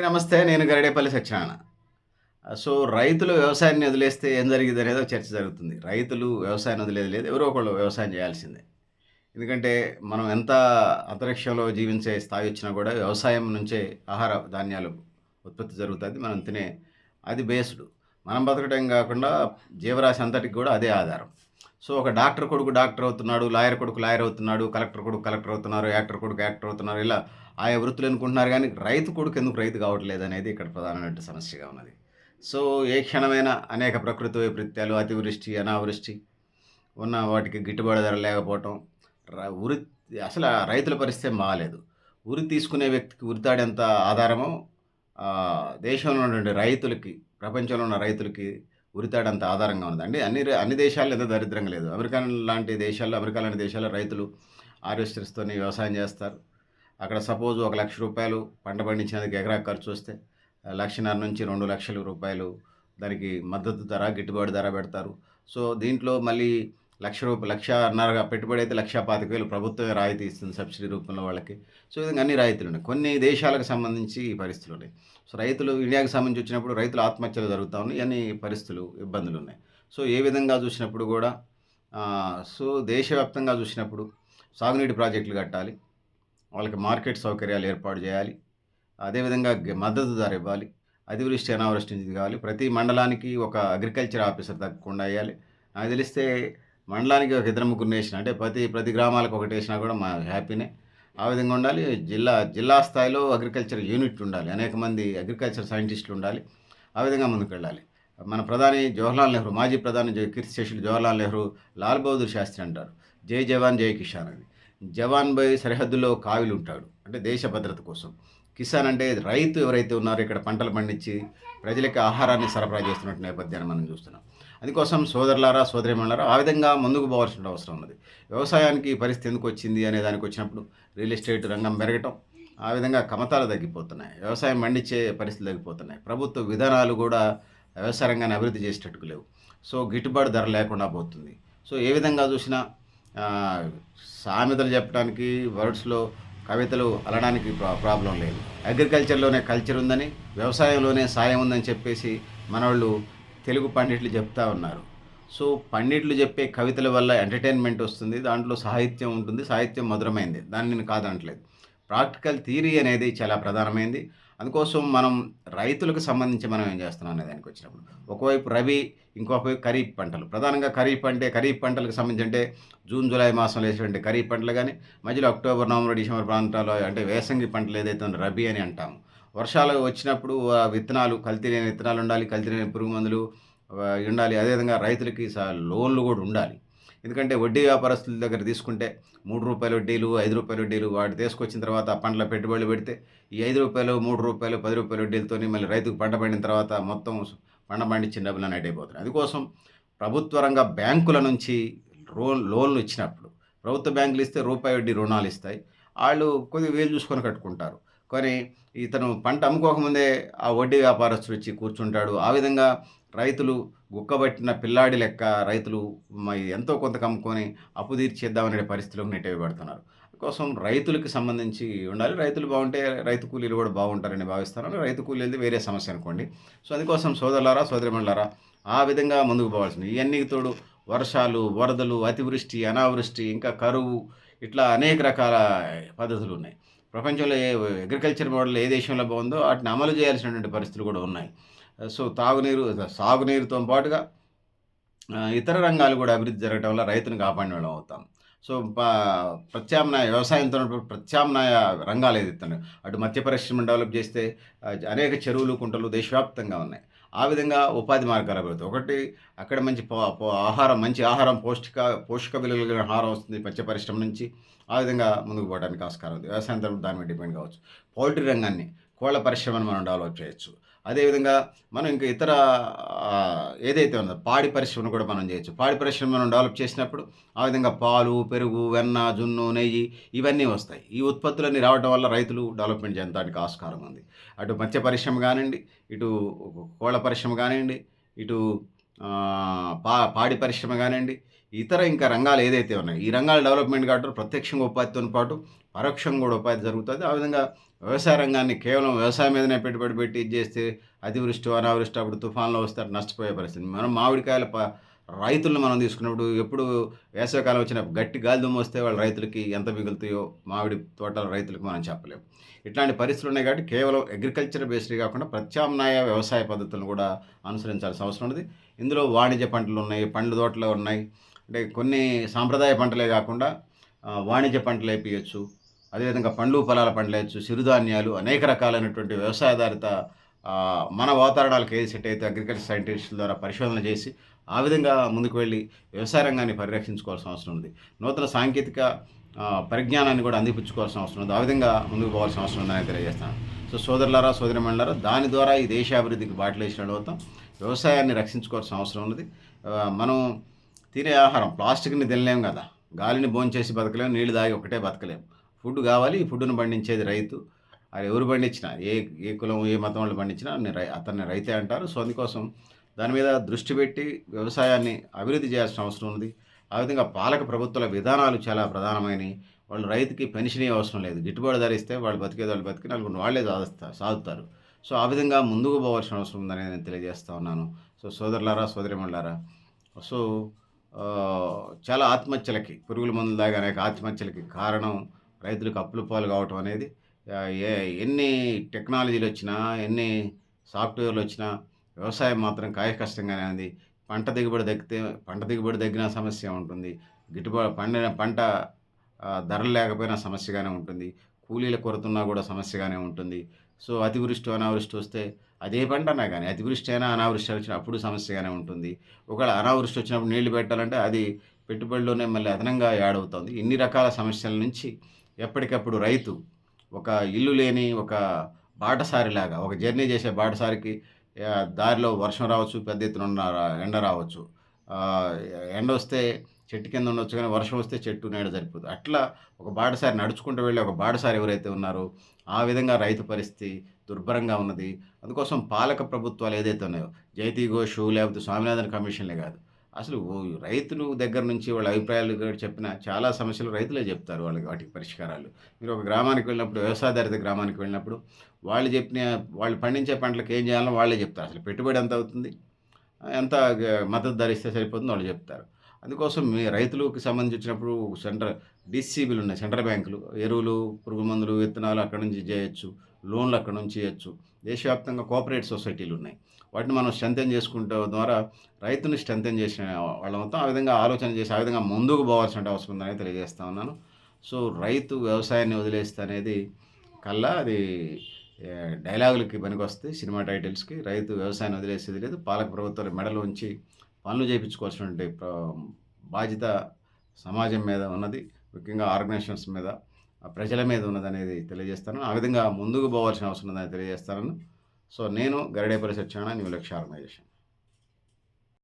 అందరికీ నమస్తే నేను గరిడేపల్లి సత్యనారాయణ. సో రైతులు వ్యవసాయాన్ని వదిలేస్తే ఏం జరిగింది అనేది చర్చ జరుగుతుంది. రైతులు వ్యవసాయాన్ని వదిలేదు లేదు ఎవరో ఒకళ్ళు వ్యవసాయం చేయాల్సిందే. ఎందుకంటే మనం ఎంత అంతరిక్షంలో జీవించే స్థాయి వచ్చినా కూడా వ్యవసాయం నుంచే ఆహార ధాన్యాలు ఉత్పత్తి జరుగుతుంది మనం తినే అది బేస్డ్. మనం బతకడం కాకుండా జీవరాశి అంతటికి కూడా అదే ఆధారం. సో ఒక డాక్టర్ కొడుకు డాక్టర్ అవుతున్నాడు లాయర్ కొడుకు లాయర్ అవుతున్నాడు కలెక్టర్ కొడుకు కలెక్టర్ అవుతున్నారు యాక్టర్ కొడుకు యాక్టర్ అవుతున్నారు ఇలా ఆయా వృత్తులు అనుకుంటున్నారు కానీ రైతు కొడుకు ఎందుకు రైతు కావట్లేదు అనేది ఇక్కడ ప్రధానమైన సమస్యగా ఉన్నది. సో ఏ క్షణమైన అనేక ప్రకృతి వైపరీత్యాలు అతివృష్టి అనావృష్టి ఉన్న వాటికి గిట్టుబాటు ధర లేకపోవటం ఉరి అసలు రైతుల పరిస్థితి బాగాలేదు ఉరి తీసుకునే వ్యక్తికి ఉరితాడెంత ఆధారమో దేశంలో ఉన్నటువంటి రైతులకి ప్రపంచంలో ఉన్న రైతులకి ఉరితాడంత ఆధారంగా ఉంది అంటే అన్ని అన్ని దేశాల్లో ఎంత దరిద్రంగా లేదు. అమెరికా లాంటి దేశాల్లో అమెరికా లాంటి దేశాల్లో రైతులు హార్వెస్టర్స్తో వ్యవసాయం చేస్తారు. అక్కడ సపోజ్ ఒక లక్ష రూపాయలు పంట పండించినందుకు ఎకరా ఖర్చు వస్తే లక్షన్నర నుంచి రెండు లక్షల రూపాయలు దానికి మద్దతు ధర గిట్టుబాటు ధర పెడతారు. సో దీంట్లో మళ్ళీ లక్ష రూపాయలు లక్షన్నరగా పెట్టుబడి అయితే లక్ష పాతిక వేలు ప్రభుత్వమే రాయితీ ఇస్తుంది సబ్సిడీ రూపంలో వాళ్ళకి. సో ఈ విధంగా అన్ని రాయితీలు ఉన్నాయి. కొన్ని దేశాలకు సంబంధించి ఈ పరిస్థితులు ఉన్నాయి. సో రైతులు ఇండియాకి సంబంధించి వచ్చినప్పుడు రైతులు ఆత్మహత్యలు జరుగుతూ ఉన్నాయి. అన్ని పరిస్థితులు ఇబ్బందులు ఉన్నాయి. సో ఏ విధంగా చూసినప్పుడు కూడా సో దేశవ్యాప్తంగా చూసినప్పుడు సాగునీటి ప్రాజెక్టులు కట్టాలి. వాళ్ళకి మార్కెట్ సౌకర్యాలు ఏర్పాటు చేయాలి. అదేవిధంగా మద్దతు ధర ఇవ్వాలి. అతివృష్టి అనావృష్టి కావాలి ప్రతి మండలానికి ఒక అగ్రికల్చర్ ఆఫీసర్ తగ్గకుండా వేయాలి నాకు తెలిస్తే మండలానికి ఒక ఇద్దరు ముగ్గురు వేసిన అంటే ప్రతి ప్రతి గ్రామాలకు ఒకటి వేసినా కూడా మా హ్యాపీనే. ఆ విధంగా ఉండాలి. జిల్లా జిల్లా స్థాయిలో అగ్రికల్చర్ యూనిట్ ఉండాలి. అనేక మంది అగ్రికల్చర్ సైంటిస్టులు ఉండాలి. ఆ విధంగా ముందుకు వెళ్ళాలి మన ప్రధాని జవహర్లాల్ నెహ్రూ మాజీ ప్రధాని కీర్తి శేషులు జవహర్లాల్ నెహ్రూ లాల్ బహదూర్ శాస్త్రి అంటారు. జై జవాన్ జై కిషాన్ అని. జవాన్ బై సరిహద్దులో కావిలు ఉంటాడు. అంటే దేశ భద్రత కోసం. కిసాన్ అంటే రైతు ఎవరైతే ఉన్నారో ఇక్కడ పంటలు పండించి ప్రజలకి ఆహారాన్ని సరఫరా చేస్తున్నట్టు నేపథ్యాన్ని మనం చూస్తున్నాం. అందుకోసం సోదరులారా సోదరిమణులారా ఆ విధంగా ముందుకు పోవాల్సిన అవసరం ఉన్నది. వ్యవసాయానికి పరిస్థితి ఎందుకు వచ్చింది అనే దానికి వచ్చినప్పుడు రియల్ ఎస్టేట్ రంగం పెరగటం ఆ విధంగా కమతాలు తగ్గిపోతున్నాయి. వ్యవసాయం పండించే పరిస్థితులు తగ్గిపోతున్నాయి. ప్రభుత్వ విధానాలు కూడా వ్యవసాయ రంగాన్ని అభివృద్ధి చేసేటట్టు లేవు. సో గిట్టుబాటు ధర లేకుండా పోతుంది. సో ఏ విధంగా చూసినా సామెతలు చెప్పడానికి వర్డ్స్లో కవితలు అలడానికి ప్రా- ప్రాబ్లం లేదు. అగ్రికల్చర్లోనే కల్చర్ ఉందని వ్యవసాయంలోనే సాయం ఉందని చెప్పేసి మనవాళ్ళు తెలుగు పండిట్లు చెప్తా ఉన్నారు. సో పండిట్లు చెప్పే కవితల వల్ల ఎంటర్టైన్మెంట్ వస్తుంది దాంట్లో సాహిత్యం ఉంటుంది సాహిత్యం మధురమైంది. దాన్ని నేను కాదనట్లేదు. ప్రాక్టికల్ థియరీ అనేది చాలా ప్రధానమైంది. అందుకోసం మనం రైతులకు సంబంధించి మనం ఏం చేస్తున్నాం అనే దానికి వచ్చినప్పుడు ఒకవైపు రబీ ఇంకోవైపు ఖరీఫ్ పంటలు. ప్రధానంగా ఖరీఫ్ అంటే ఖరీఫ్ పంటలకు సంబంధించి అంటే జూన్ జూలై మాసంలో వేసేటువంటి ఖరీఫ్ పంటలు కానీ మధ్యలో అక్టోబర్ నవంబర్ డిసెంబర్ ప్రాంతాల్లో అంటే వేసంగి పంటలు ఏదైతే రబీ అని అంటాము. వర్షాలు వచ్చినప్పుడు విత్తనాలు కల్తీ లేని విత్తనాలు ఉండాలి కల్తీ లేని పురుగు మందులు ఉండాలి. అదేవిధంగా రైతులకి స- లోన్లు కూడా ఉండాలి. ఎందుకంటే వడ్డీ వ్యాపారస్తుల దగ్గర తీసుకుంటే మూడు రూపాయల వడ్డీలు ఐదు రూపాయల వడ్డీలు వాటి తీసుకొచ్చిన తర్వాత పంటల పెట్టుబడులు పెడితే ఈ ఐదు రూపాయలు మూడు రూపాయలు పది రూపాయల వడ్డీలతో మళ్ళీ రైతుకు పంట పండిన తర్వాత మొత్తం పంట పండించిన డబ్బులు అనేటి అయిపోతున్నాయి. అందుకోసం ప్రభుత్వ రంగ బ్యాంకుల నుంచి లోన్ లోన్లు ఇచ్చినప్పుడు ప్రభుత్వ బ్యాంకులు ఇస్తే రూపాయి వడ్డీ రుణాలు ఇస్తాయి. వాళ్ళు కొద్దిగా వేలు చూసుకొని కట్టుకుంటారు. కొని ఇతను పంట అమ్ముకోకముందే ఆ వడ్డీ వ్యాపారస్తుడు వచ్చి కూర్చుంటాడు. ఆ విధంగా రైతులు గుక్కబట్టిన పిల్లాడి లెక్క రైతులు ఎంతో కొంత కమ్ముకొని అప్పు తీర్చేద్దామనే పరిస్థితిలోకి నెట్టవేయబడుతున్నారు కోసం రైతులకు సంబంధించి ఉండాలి. రైతులు బాగుంటే రైతు కూలీలు కూడా బాగుంటారని భావిస్తాను రైతు కూలీలది వేరే సమస్య అనుకోండి. సో అందుకోసం సోదరులారా సోదరిమండలారా ఆ విధంగా ముందుకు పోవాల్సింది. ఇవన్నీ తోడు వర్షాలు వరదలు అతివృష్టి అనావృష్టి ఇంకా కరువు ఇట్లా అనేక రకాల పద్ధతులు ఉన్నాయి. ప్రపంచంలో ఏ అగ్రికల్చర్ మోడల్ ఏ దేశంలో బాగుందో వాటిని అమలు చేయాల్సినటువంటి పరిస్థితులు కూడా ఉన్నాయి. సో తాగునీరు సాగునీరుతో పాటుగా ఇతర రంగాలు కూడా అభివృద్ధి జరగడం వల్ల రైతును కాపాడిన వాళ్ళం అవుతాం. సో ప్రత్యామ్నాయ వ్యవసాయంతో ప్రత్యామ్నాయ రంగాలు ఏదైతే ఉన్నాయో అటు మత్స్య పరిశ్రమ డెవలప్ చేస్తే అనేక చెరువులు కుంటలు దేశవ్యాప్తంగా ఉన్నాయి. ఆ విధంగా ఉపాధి మార్గాలు అభివృద్ధి ఒకటి అక్కడ మంచి ఆహారం మంచి ఆహారం పౌష్టిక పోషక విలువలు కలిగిన ఆహారం వస్తుంది మత్స్య పరిశ్రమ నుంచి. ఆ విధంగా ముందుకు పోవడానికి ఆస్కారం ఉంది. వ్యవసాయం తరపు దాని మీద డిపెండ్ కావచ్చు. పౌల్ట్రీ రంగాన్ని కోళ్ళ పరిశ్రమను మనం డెవలప్ చేయొచ్చు. అదేవిధంగా మనం ఇంకా ఇతర ఏదైతే ఉందో పాడి పరిశ్రమను కూడా మనం చేయొచ్చు. పాడి పరిశ్రమ మనం డెవలప్ చేసినప్పుడు ఆ విధంగా పాలు పెరుగు వెన్న జున్ను నెయ్యి ఇవన్నీ వస్తాయి. ఈ ఉత్పత్తులన్నీ రావడం వల్ల రైతులు డెవలప్మెంట్ చెందడానికి ఆస్కారం ఉంది. అటు మత్స్య పరిశ్రమ కానివ్వండి ఇటు కోళ్ళ పరిశ్రమ కానివ్వండి ఇటు పా పాడి పరిశ్రమ కానివ్వండి ఇతర ఇంకా రంగాలు ఏదైతే ఉన్నాయో ఈ రంగాల డెవలప్మెంట్ కాబట్టి ప్రత్యక్షంగా ఉపాధితో పాటు పరోక్షంగా కూడా ఉపాధి జరుగుతుంది. ఆ విధంగా వ్యవసాయ రంగాన్ని కేవలం వ్యవసాయం మీదనే పెట్టుబడి పెట్టి ఇది చేస్తే అతివృష్టి అనావృష్టి అప్పుడు తుఫాన్లో వస్తే నష్టపోయే పరిస్థితి. మనం మామిడికాయల ప రైతులను మనం తీసుకున్నప్పుడు ఎప్పుడు వేసవికాలం వచ్చిన గట్టి గాలి దుమ్ము వస్తే వాళ్ళ రైతులకి ఎంత మిగులుతాయో మామిడి తోటల రైతులకు మనం చెప్పలేము ఇట్లాంటి పరిస్థితులు ఉన్నాయి కాబట్టి కేవలం అగ్రికల్చర్ బేస్డ్ కాకుండా ప్రత్యామ్నాయ వ్యవసాయ పద్ధతులను కూడా అనుసరించాల్సిన అవసరం ఉంది ఇందులో వాణిజ్య పంటలు ఉన్నాయి పండ్ల తోటలు ఉన్నాయి. అంటే కొన్ని సాంప్రదాయ పంటలే కాకుండా వాణిజ్య పంటలు వేపించచ్చు అదేవిధంగా పండ్లు ఫలాల పండ్లు వేయచ్చు సిరుధాన్యాలు అనేక రకాలైనటువంటి వ్యవసాయాధారిత మన వాతావరణాలకు ఏది సెట్ అయితే అగ్రికల్చర్ సైంటిస్టుల ద్వారా పరిశోధన చేసి ఆ విధంగా ముందుకు వెళ్ళి వ్యవసాయ రంగాన్ని పరిరక్షించుకోవాల్సిన అవసరం ఉంది. నూతన సాంకేతిక పరిజ్ఞానాన్ని కూడా అందిపుచ్చుకోవాల్సిన అవసరం ఉంది. ఆ విధంగా ముందుకు పోవాల్సిన అవసరం ఉందని తెలియజేస్తాను. సో సోదరులారా సోదరిమణులారా దాని ద్వారా ఈ దేశాభివృద్ధికి బాటలు వేసిన అవుతాం. వ్యవసాయాన్ని రక్షించుకోవాల్సిన అవసరం ఉన్నది. మనం తినే ఆహారం ప్లాస్టిక్ని తినలేము కదా. గాలిని భోంచేసి బతకలేము నీళ్ళు తాగి ఒకటే బతకలేము ఫుడ్ కావాలి ఈ ఫుడ్ను పండించేది రైతు. అది ఎవరు పండించినా ఏ ఏ కులం ఏ మతం వాళ్ళు పండించినా రై అతన్ని రైతే అంటారు. సో అందుకోసం దాని మీద దృష్టి పెట్టి వ్యవసాయాన్ని అభివృద్ధి చేయాల్సిన అవసరం ఉంది ఆ విధంగా పాలక ప్రభుత్వాల విధానాలు చాలా ప్రధానమైనవి వాళ్ళు రైతుకి పెన్షన్ అవసరం లేదు. గిట్టుబాటు ధర ఇస్తే వాళ్ళు బతికేది వాళ్ళు బతికి నలుగురు వాళ్ళే సాధిస్తారు సాగుతారు సో ఆ విధంగా ముందుకు పోవాల్సిన అవసరం ఉందని నేను తెలియజేస్తూ ఉన్నాను. సో సోదరులారా సోదరిమణులారా సో చాలా ఆత్మహత్యలకి పురుగుల మందులు దాగా అనేక ఆత్మహత్యలకి కారణం రైతులకు అప్పుల పాలు కావటం అనేది ఏ ఎన్ని టెక్నాలజీలు వచ్చినా ఎన్ని సాఫ్ట్వేర్లు వచ్చినా వ్యవసాయం మాత్రం కాయ కష్టంగానే ఉంది. పంట దిగుబడి తగ్గితే పంట దిగుబడి తగ్గిన సమస్య ఉంటుంది. గిట్టుబాటు పండిన పంట ధరలు లేకపోయినా సమస్యగానే ఉంటుంది. కూలీల కొరతున్నా కూడా సమస్యగానే ఉంటుంది. సో అతివృష్టి అనావృష్టి వస్తే అదే పంట అన్నా కానీ అతివృష్టి అయినా అనావృష్టి వచ్చిన అప్పుడు సమస్యగానే ఉంటుంది. ఒకవేళ అనావృష్టి వచ్చినప్పుడు నీళ్ళు పెట్టాలంటే అది పెట్టుబడిలోనే మళ్ళీ అదనంగా యాడ్ అవుతుంది. ఇన్ని రకాల సమస్యల నుంచి ఎప్పటికప్పుడు రైతు ఒక ఇల్లు లేని ఒక బాటసారిలాగా ఒక జర్నీ చేసే బాటసారికి దారిలో వర్షం రావచ్చు పెద్ద ఎత్తున ఉన్న ఎండ రావచ్చు. ఎండ వస్తే చెట్టు కింద ఉండొచ్చు కానీ వర్షం వస్తే చెట్టు నీడ సరిపోతుంది అట్లా ఒక బాటసారి నడుచుకుంటూ వెళ్ళి ఒక బాటసారి ఎవరైతే ఉన్నారో ఆ విధంగా రైతు పరిస్థితి దుర్భరంగా ఉన్నది. అందుకోసం పాలక ప్రభుత్వాలు ఏదైతే ఉన్నాయో జైతీ ఘోషు లేకపోతే స్వామినాథన్ కమిషన్లే కాదు అసలు ఓ రైతులు దగ్గర నుంచి వాళ్ళ అభిప్రాయాలు చెప్పిన చాలా సమస్యలు రైతులే చెప్తారు వాళ్ళకి వాటికి పరిష్కారాలు. మీరు ఒక గ్రామానికి వెళ్ళినప్పుడు వ్యవసాయదారిత గ్రామానికి వెళ్ళినప్పుడు వాళ్ళు చెప్పిన వాళ్ళు పండించే పంటలకు ఏం చేయాలో వాళ్ళే చెప్తారు. అసలు పెట్టుబడి ఎంత అవుతుంది? ఎంత మద్దతు ధర ఇస్తే సరిపోతుందో వాళ్ళు చెప్తారు. అందుకోసం మీ రైతులకు సంబంధించి వచ్చినప్పుడు సెంటర్ డిసిబిలు ఉన్నాయి సెంట్రల్ బ్యాంకులు. ఎరువులు పురుగు మందులు విత్తనాలు అక్కడ నుంచి చేయొచ్చు. లోన్లు అక్కడ నుంచి ఇవ్వచ్చు దేశవ్యాప్తంగా కోఆపరేట్ సొసైటీలు ఉన్నాయి. వాటిని మనం స్ట్రెంథెన్ చేసుకుంటే ద్వారా రైతుని స్ట్రెంథెన్ చేసిన వాళ్ళ మొత్తం ఆ విధంగా ఆలోచన చేసి ఆ విధంగా ముందుకు పోవాల్సిన అవసరం ఉందని తెలియజేస్తా ఉన్నాను. సో రైతు వ్యవసాయాన్ని వదిలేస్తే అనేది కల్లా అది డైలాగులకి పనికొస్తాయి సినిమా టైటిల్స్కి. రైతు వ్యవసాయాన్ని వదిలేసేది లేదు. పాలక ప్రభుత్వాలు మెడలో ఉంచి పనులు చేయించుకోవాల్సినటువంటి బాధ్యత సమాజం మీద ఉన్నది. ముఖ్యంగా ఆర్గనైజేషన్స్ మీద ప్రజల మీద ఉన్నదనేది తెలియజేస్తాను. ఆ విధంగా ముందుకు పోవాల్సిన అవసరం ఉందని తెలియజేస్తాను. సో నేను గరిడేపల్లి సత్యనారాయణ న్యూ లక్ష్య ఆర్గనైజేషన్